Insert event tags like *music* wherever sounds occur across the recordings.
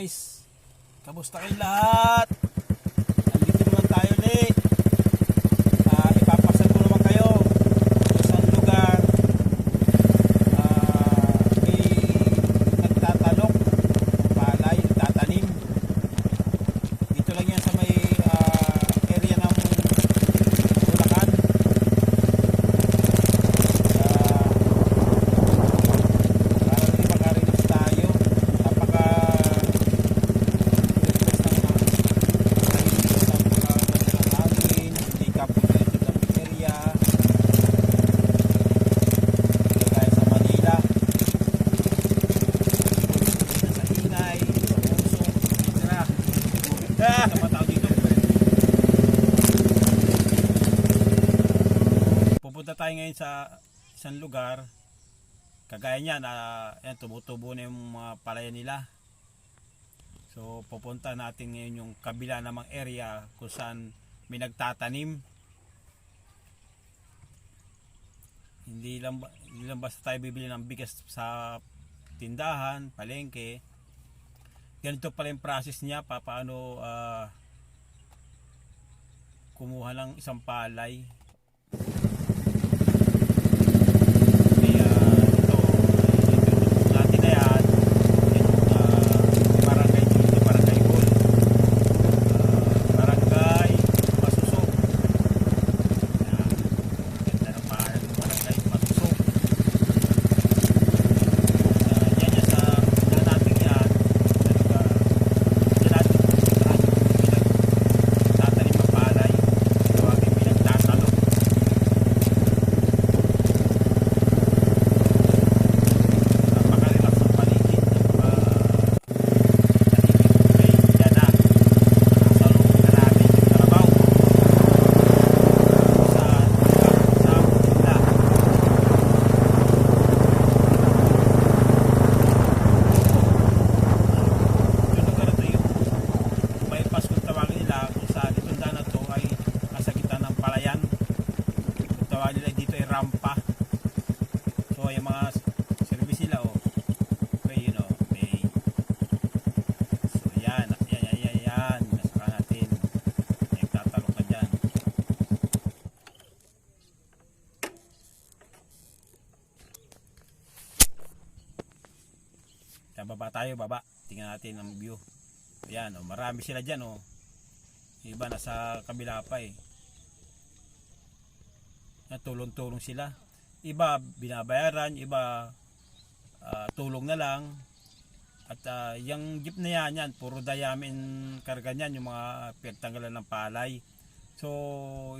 guys. Kamusta kayo lahat? Ah, pupunta tayo ngayon sa isang lugar. Kagaya niya na yan, tumutubo na yung mga palayan nila. So pupunta natin ngayon yung kabila namang area kung saan may nagtatanim. Hindi lang, hindi lang basta tayo bibili ng bigas sa tindahan, palengke ganito pala yung process niya pa paano ah, kumuha ng isang palay kaya ito, ito natin na yan. Yan yung ah, barangay dito, barangay hall. Ah, barangay Masusok. Yan. Ganda ng pangalan ng barangay Masusok. Ah, yan yan sa yan natin yan. Sa lugar. Yan natin pupuntahan yung pinagtatanim ng palay. Tawagin pinagtatalo. Napaka-relax ang paligid. Napaka- tahimik. Okay, yan na. Nakasalubong na natin yung kalabaw. Sa sa sa Yung lugar na to yung bypass kung tawagin nila kung saan itong daan na to ay nasa gitna ng palayan. Kung tawagin rampa. So yung mga service nila oh. Okay, you know, may So yan, yan, yan, yan, yan. Nasaka natin. Nagtatalong ka dyan. Sa baba tayo, baba. Tingnan natin ang view. Ayan, oh, marami sila dyan oh. Iba nasa kabila pa eh. Tulong-tulong sila iba binabayaran, iba ah, tulong na lang. At ah, yung jeep na yan, yan, puro dayamin karga niyan, yung mga pinagtanggalan ng palay. So,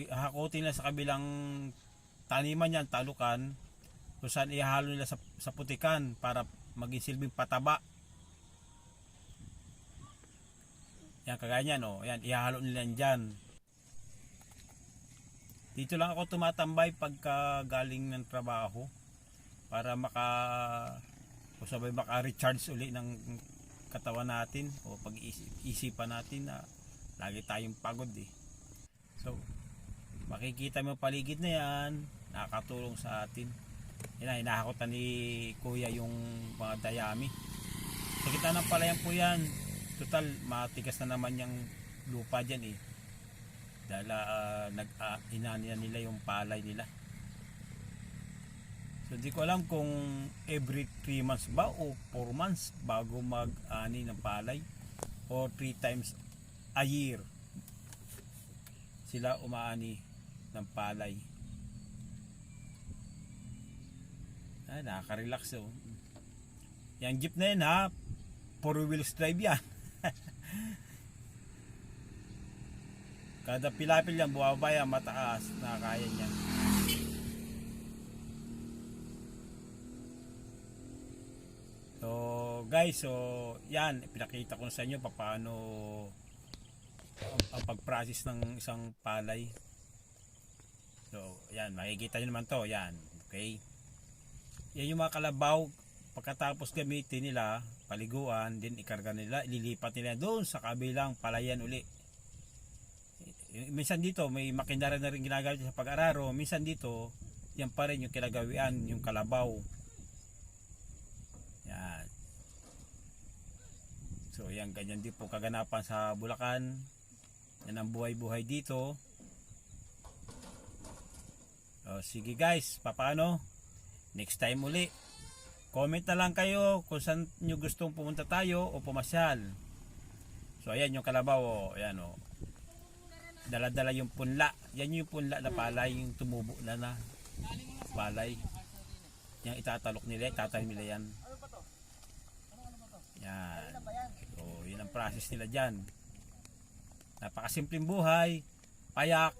hakutin na sa kabilang taniman yan, talukan, kung saan ihalo nila sa, sa putikan para maging silbing pataba. Yan, kagaya niyan, oh. Yan, ihalo nila yan dyan. Dito lang ako tumatambay pagka galing ng trabaho para maka o sabay maka recharge uli ng katawan natin o pag-isipan natin na lagi tayong pagod eh. So, makikita mo paligid na yan, nakakatulong sa atin. Yan, hinahakotan ni Kuya yung mga dayami. Sa gitna ng palayan po yan, total matigas na naman yung lupa dyan eh dahil ah, nag uh, inanian nila yung palay nila. So di ko alam kung every 3 months ba o 4 months bago mag-ani ng palay or 3 times a year sila umaani ng palay. Ay nakaka-relax oh. yung jeep na yun ha? 4 wheels drive yan *laughs* Kada pilapil yan, buwaba yan, mataas, nakakaya niya. So, guys, so, yan, pinakita ko sa inyo paano ang, ang pag-process ng isang palay. So, yan, makikita nyo naman to, yan, okay. Yan yung mga kalabaw, pagkatapos gamitin nila, paliguan, din ikarga nila, ililipat nila doon sa kabilang palayan uli minsan dito may makinara na rin ginagamit sa pag-araro minsan dito yan pa rin yung kinagawian yung kalabaw yan so So yan, ganyan din po kaganapan sa Bulacan. Yan ang buhay-buhay dito. O, sige guys, papaano? Next time uli. Comment na lang kayo kung saan nyo gustong pumunta tayo o pumasyal. So ayan yung kalabaw, o. ayan o. Dala-dala yung punla. Yan yung punla na palay, yung tumubo na na palay. Yung itatalok nila, itatanim nila yan. Yan. So, yun ang process nila dyan. Napakasimpleng buhay, payak,